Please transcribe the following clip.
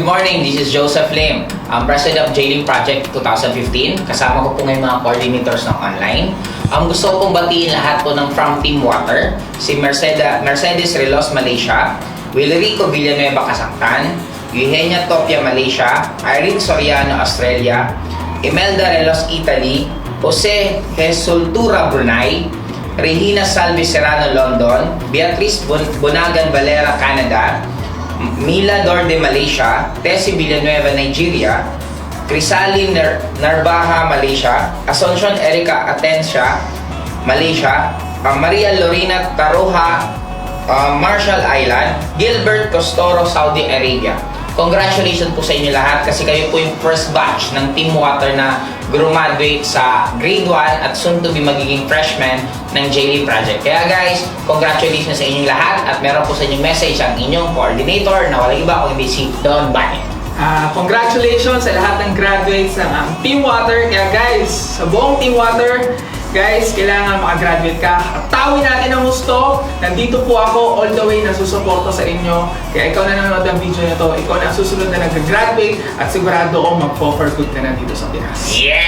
morning, this is Joseph Lim, ang President of JLIM Project 2015. Kasama ko po ngayon mga coordinators ng online. Ang gusto ko pong batiin lahat po ng from Team Water, si Mercedes, Mercedes Relos Malaysia, Willerico Villanueva Kasaktan, Eugenia Topia Malaysia, Irene Soriano Australia, Imelda Relos Italy, Jose Jesultura Brunei, Regina Salvi Serrano London, Beatrice Bon- Bonagan Valera Canada, Mila Dorde Malaysia, Tessie Villanueva Nigeria, Crisalin Nar- Narbaja Malaysia, Asuncion Erica Atencia Malaysia, uh, Maria Lorena Taroja uh, Marshall Island, Gilbert Costoro Saudi Arabia. Congratulations po sa inyo lahat kasi kayo po yung first batch ng Team Water na graduate sa grade 1 at soon to be magiging freshman ng JLE Project. Kaya guys, congratulations sa inyong lahat at meron po sa inyong message ang inyong coordinator na walang iba kundi si Don Banet. Ah, congratulations sa lahat ng graduates ng ang Team Water. Kaya guys, sa buong Team Water, guys, kailangan makagraduate ka. At tawin natin ang gusto. Nandito po ako all the way na susuporta sa inyo. Kaya ikaw na nanonood ng video na to, ikaw na susunod na nag-graduate at sigurado ko mag-for good ka na dito sa Pinas. Power!